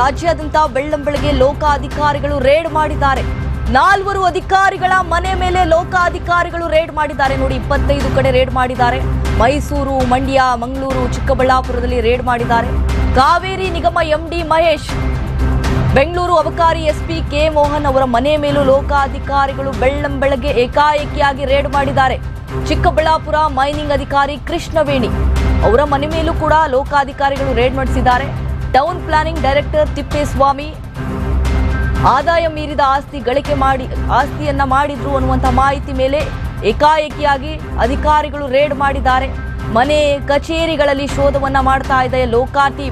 ರಾಜ್ಯಾದ್ಯಂತ ಬೆಳ್ಳಂಬೆಳಗ್ಗೆ ಲೋಕಾಧಿಕಾರಿಗಳು ರೇಡ್ ಮಾಡಿದ್ದಾರೆ. ನಾಲ್ವರು ಅಧಿಕಾರಿಗಳ ಮನೆ ಮೇಲೆ ಲೋಕಾಧಿಕಾರಿಗಳು ರೇಡ್ ಮಾಡಿದ್ದಾರೆ. ನೋಡಿ, ಇಪ್ಪತ್ತೈದು ಕಡೆ ರೇಡ್ ಮಾಡಿದ್ದಾರೆ. ಮೈಸೂರು, ಮಂಡ್ಯ, ಮಂಗಳೂರು, ಚಿಕ್ಕಬಳ್ಳಾಪುರದಲ್ಲಿ ರೇಡ್ ಮಾಡಿದ್ದಾರೆ. ಕಾವೇರಿ ನಿಗಮ ಎಂಡಿ ಮಹೇಶ್, ಬೆಂಗಳೂರು ಅಬಕಾರಿ ಎಸ್ಪಿ ಕೆ ಮೋಹನ್ ಅವರ ಮನೆ ಮೇಲೂ ಲೋಕಾಧಿಕಾರಿಗಳು ಬೆಳ್ಳಂಬೆಳಗ್ಗೆ ಏಕಾಏಕಿಯಾಗಿ ರೇಡ್ ಮಾಡಿದ್ದಾರೆ. ಚಿಕ್ಕಬಳ್ಳಾಪುರ ಮೈನಿಂಗ್ ಅಧಿಕಾರಿ ಕೃಷ್ಣವೇಣಿ ಅವರ ಮನೆ ಮೇಲೂ ಕೂಡ ಲೋಕಾಧಿಕಾರಿಗಳು ರೇಡ್ ನಡೆಸಿದ್ದಾರೆ ಟೌನ್ ಪ್ಲಾನಿಂಗ್ ಡೈರೆಕ್ಟರ್ ತಿಪ್ಪೇಸ್ವಾಮಿ. ಆದಾಯ ಮೀರಿದ ಆಸ್ತಿ ಗಳಿಕೆ ಮಾಡಿ, ಆಸ್ತಿಯನ್ನ ಮಾಡಿದ್ರು ಅನ್ನುವಂಥ ಮಾಹಿತಿ ಮೇಲೆ ಏಕಾಏಕಿಯಾಗಿ ಅಧಿಕಾರಿಗಳು ರೇಡ್ ಮಾಡಿದ್ದಾರೆ. ಮನೆ, ಕಚೇರಿಗಳಲ್ಲಿ ಶೋಧವನ್ನ ಮಾಡ್ತಾ ಇದೆ ಲೋಕಾತಿ.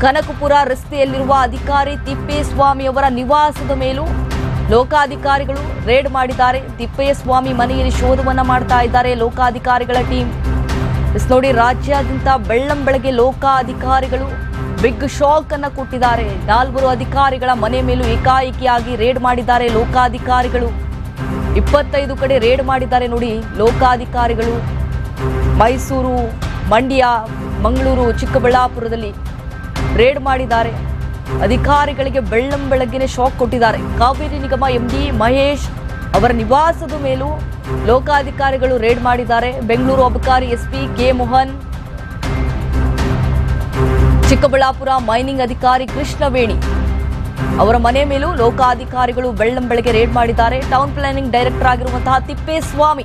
ಕನಕಪುರ ರಸ್ತೆಯಲ್ಲಿರುವ ಅಧಿಕಾರಿ ತಿಪ್ಪೇಸ್ವಾಮಿ ಅವರ ನಿವಾಸದ ಮೇಲೂ ಲೋಕಾಧಿಕಾರಿಗಳು ರೇಡ್ ಮಾಡಿದ್ದಾರೆ. ತಿಪ್ಪೇಸ್ವಾಮಿ ಮನೆಯಲ್ಲಿ ಶೋಧವನ್ನ ಮಾಡ್ತಾ ಇದ್ದಾರೆ ಲೋಕಾಧಿಕಾರಿಗಳ ಟೀಮ್. ನೋಡಿ, ರಾಜ್ಯಾದ್ಯಂತ ಬೆಳ್ಳಂಬೆಳಗ್ಗೆ ಲೋಕಾಧಿಕಾರಿಗಳು ಬಿಗ್ ಶಾಕ್ ಅನ್ನ ಕೊಟ್ಟಿದ್ದಾರೆ. ನಾಲ್ವರು ಅಧಿಕಾರಿಗಳ ಮನೆ ಮೇಲೂ ಏಕಾಏಕಿಯಾಗಿ ರೇಡ್ ಮಾಡಿದ್ದಾರೆ ಲೋಕಾಧಿಕಾರಿಗಳು. ಇಪ್ಪತ್ತೈದು ಕಡೆ ರೇಡ್ ಮಾಡಿದ್ದಾರೆ ನೋಡಿ ಲೋಕಾಧಿಕಾರಿಗಳು. ಮೈಸೂರು, ಮಂಡ್ಯ, ಮಂಗಳೂರು, ಚಿಕ್ಕಬಳ್ಳಾಪುರದಲ್ಲಿ ರೇಡ್ ಮಾಡಿದ್ದಾರೆ. ಅಧಿಕಾರಿಗಳಿಗೆ ಬೆಳ್ಳಂ ಬೆಳಗ್ಗೆನೆ ಶಾಕ್ ಕೊಟ್ಟಿದ್ದಾರೆ. ಕಾವೇರಿ ನಿಗಮ ಎಂಡಿ ಮಹೇಶ್ ಅವರ ನಿವಾಸದ ಮೇಲೂ ಲೋಕಾಧಿಕಾರಿಗಳು ರೇಡ್ ಮಾಡಿದ್ದಾರೆ. ಬೆಂಗಳೂರು ಅಬಕಾರಿ SP K Mohan Chikkaballapur mining ಅಧಿಕಾರಿ ಕೃಷ್ಣವೇಣಿ. ಅವರ ಮನೆ ಮೇಲೂ ಲೋಕಾಧಿಕಾರಿಗಳು ಬೆಳ್ಳಂಬೆಳಗ್ಗೆ ರೇಡ್ ಮಾಡಿದ್ದಾರೆ. ಟೌನ್ ಪ್ಲಾನಿಂಗ್ ಡೈರೆಕ್ಟರ್ ಆಗಿರುವಂತಹ ತಿಪ್ಪೇಸ್ವಾಮಿ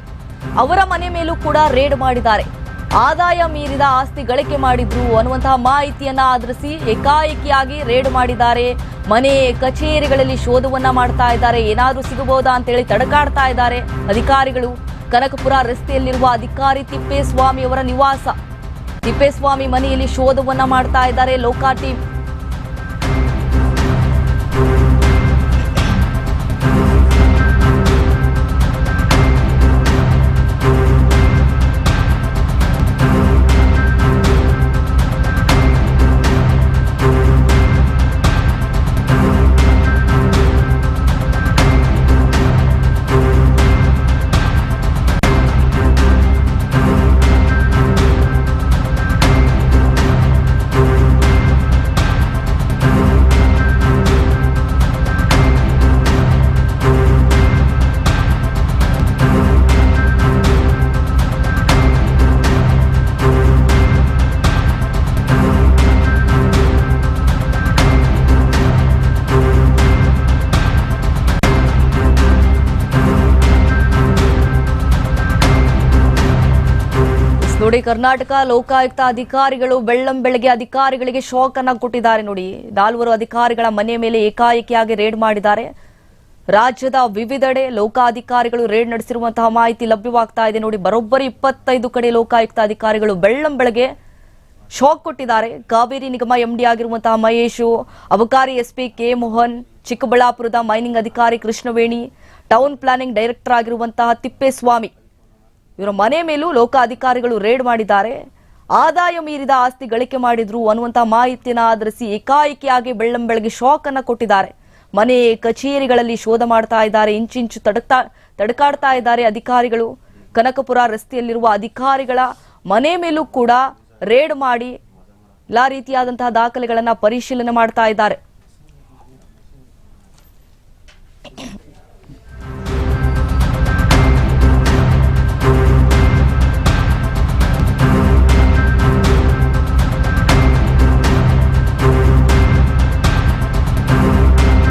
ಅವರ ಮನೆ ಮೇಲೂ ಕೂಡ ರೇಡ್ ಮಾಡಿದ್ದಾರೆ. ಆದಾಯ ಮೀರಿದ ಆಸ್ತಿ ಗಳಿಕೆ ಮಾಡಿದ್ರು ಅನ್ನುವಂತಹ ಮಾಹಿತಿಯನ್ನ ಆಧರಿಸಿ ಏಕಾಏಕಿಯಾಗಿ ರೇಡ್ ಮಾಡಿದ್ದಾರೆ. ಮನೆ ಕಚೇರಿಗಳಲ್ಲಿ ಶೋಧವನ್ನ ಮಾಡ್ತಾ ಇದ್ದಾರೆ. ಏನಾದರೂ ಸಿಗಬಹುದಾ ಅಂತೇಳಿ ತಡಕಾಡ್ತಾ ಇದ್ದಾರೆ ಅಧಿಕಾರಿಗಳು. ಕನಕಪುರ ರಸ್ತೆಯಲ್ಲಿರುವ ಅಧಿಕಾರಿ ತಿಪ್ಪೇಸ್ವಾಮಿ ಅವರ ನಿವಾಸ. ತಿಪ್ಪೇಸ್ವಾಮಿ ಮನೆಯಲ್ಲಿ ಶೋಧವನ್ನ ಮಾಡ್ತಾ ಇದ್ದಾರೆ. ಲೋಕಾಟಿ ನೋಡಿ, ಕರ್ನಾಟಕ ಲೋಕಾಯುಕ್ತ ಅಧಿಕಾರಿಗಳು ಬೆಳ್ಳಂಬೆಳಗ್ಗೆ ಅಧಿಕಾರಿಗಳಿಗೆ ಶಾಕ್ ಅನ್ನ ಕೊಟ್ಟಿದ್ದಾರೆ ನೋಡಿ. ನಾಲ್ವರು ಅಧಿಕಾರಿಗಳ ಮನೆ ಮೇಲೆ ಏಕಾಏಕಿಯಾಗಿ ರೇಡ್ ಮಾಡಿದ್ದಾರೆ. ರಾಜ್ಯದ ವಿವಿಧೆಡೆ ಲೋಕಾಧಿಕಾರಿಗಳು ರೇಡ್ ನಡೆಸಿರುವಂತಹ ಮಾಹಿತಿ ಲಭ್ಯವಾಗ್ತಾ ಇದೆ ನೋಡಿ. ಬರೋಬ್ಬರಿ ಇಪ್ಪತ್ತೈದು ಕಡೆ ಲೋಕಾಯುಕ್ತ ಅಧಿಕಾರಿಗಳು ಬೆಳ್ಳಂಬೆಳಗ್ಗೆ ಶಾಕ್ ಕೊಟ್ಟಿದ್ದಾರೆ. ಕಾವೇರಿ ನಿಗಮ ಎಂಡಿ ಆಗಿರುವಂತಹ ಮಹೇಶು, ಅಬಕಾರಿ ಎಸ್ಪಿ ಕೆ ಮೋಹನ್, ಚಿಕ್ಕಬಳ್ಳಾಪುರದ ಮೈನಿಂಗ್ ಅಧಿಕಾರಿ ಕೃಷ್ಣವೇಣಿ, ಟೌನ್ ಪ್ಲಾನಿಂಗ್ ಡೈರೆಕ್ಟರ್ ಆಗಿರುವಂತಹ ತಿಪ್ಪೇಸ್ವಾಮಿ ಇವರ ಮನೆ ಮೇಲೂ ಲೋಕಾಧಿಕಾರಿಗಳು ರೇಡ್ ಮಾಡಿದ್ದಾರೆ. ಆದಾಯ ಮೀರಿದ ಆಸ್ತಿ ಗಳಿಕೆ ಮಾಡಿದ್ರು ಅನ್ನುವಂತಹ ಮಾಹಿತಿಯನ್ನ ಆಧರಿಸಿ ಏಕಾಏಕಿಯಾಗಿ ಬೆಳ್ಳಂಬೆಳಗ್ಗೆ ಶಾಕ್ ಅನ್ನ ಕೊಟ್ಟಿದ್ದಾರೆ. ಮನೆ ಕಚೇರಿಗಳಲ್ಲಿ ಶೋಧ ಮಾಡ್ತಾ ಇದ್ದಾರೆ, ಇಂಚಿಂಚು ತಡಕ್ತಾ, ತಡಕಾಡ್ತಾ ಇದ್ದಾರೆ ಅಧಿಕಾರಿಗಳು. ಕನಕಪುರ ರಸ್ತೆಯಲ್ಲಿರುವ ಅಧಿಕಾರಿಗಳ ಮನೆ ಮೇಲೂ ಕೂಡ ರೇಡ್ ಮಾಡಿ ಎಲ್ಲಾ ರೀತಿಯಾದಂತಹ ದಾಖಲೆಗಳನ್ನ ಪರಿಶೀಲನೆ ಮಾಡ್ತಾ ಇದ್ದಾರೆ.